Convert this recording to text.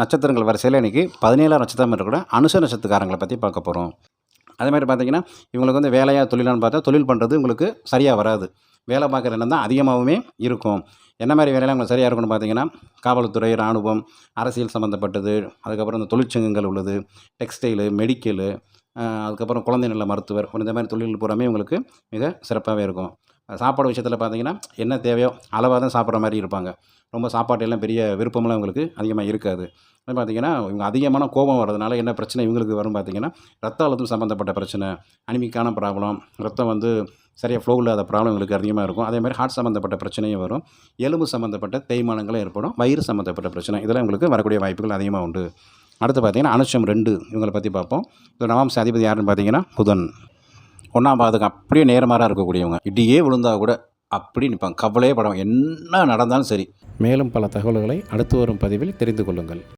நட்சத்திரங்கள் வரிசையில் இன்றைக்கி பதினேழாம் நட்சத்திரம் இருக்கிற அனுச நட்சத்திரக்காரங்களை பற்றி பார்க்க போகிறோம் அதே மாதிரி பார்த்தீங்கன்னா இவங்களுக்கு வந்து வேலையாக தொழிலான்னு பார்த்தா தொழில் பண்ணுறது உங்களுக்கு சரியாக வராது. வேலை பார்க்குற எண்ணம் தான் அதிகமாகவுமே இருக்கும். என்ன மாதிரி வேலையெல்லாம் உங்களுக்கு சரியாக இருக்கும்னு பார்த்தீங்கன்னா காவல்துறை இராணுவம் அரசியல் சம்மந்தப்பட்டது அதுக்கப்புறம் இந்த தொழிற்சங்கங்கள் உள்ளது டெக்ஸ்டைலு மெடிக்கலு அதுக்கப்புறம் குழந்தை நல மருத்துவர் இந்த மாதிரி தொழில் பூராமே உங்களுக்கு மிக சிறப்பாகவே இருக்கும். சாப்பாடு விஷயத்தில் பார்த்தீங்கன்னா என்ன தேவையோ அளவாக தான் சாப்பிட்ற மாதிரி இருப்பாங்க. ரொம்ப சாப்பாட்டெல்லாம் பெரிய விருப்பமெல்லாம் இவங்களுக்கு அதிகமாக இருக்காது. பார்த்தீங்கன்னா இவங்க அதிகமான கோபம் வர்றதுனால என்ன பிரச்சனை இவங்களுக்கு வரும் பார்த்தீங்கன்னா ரத்த அழுத்தம் சம்மந்தப்பட்ட பிரச்சனை அனிமிக்கான ப்ராப்ளம் ரத்தம் வந்து சரியாக ஃப்ளோ இல்லாத ப்ராப்ளம் இவங்களுக்கு அதிகமாக இருக்கும். அதே மாதிரி ஹார்ட் சம்மந்தப்பட்ட பிரச்சனையும் வரும். எலும்பு சம்மந்தப்பட்ட தேய்மானங்களும் ஏற்படும். வயிறு சம்மந்தப்பட்ட பிரச்சனை இதெல்லாம் இவங்களுக்கு வரக்கூடிய வாய்ப்புகள் அதிகமாக உண்டு. அடுத்து பார்த்தீங்கன்னா அனுஷம் ரெண்டு இவங்களை பற்றி பார்ப்போம். இதில் நவாம்ச அதிபதி யாருன்னு பார்த்தீங்கன்னா புதன். ஒன்றாம் பாதுக்கு அப்படியே நேர்மாறாக இருக்கக்கூடியவங்க. இடியே விழுந்தா கூட அப்படி நிற்பாங்க கவலையே படம் என்ன நடந்தாலும் சரி. மேலும் பல தகவல்களை அடுத்து வரும் பதிவில் தெரிந்து கொள்ளுங்கள்.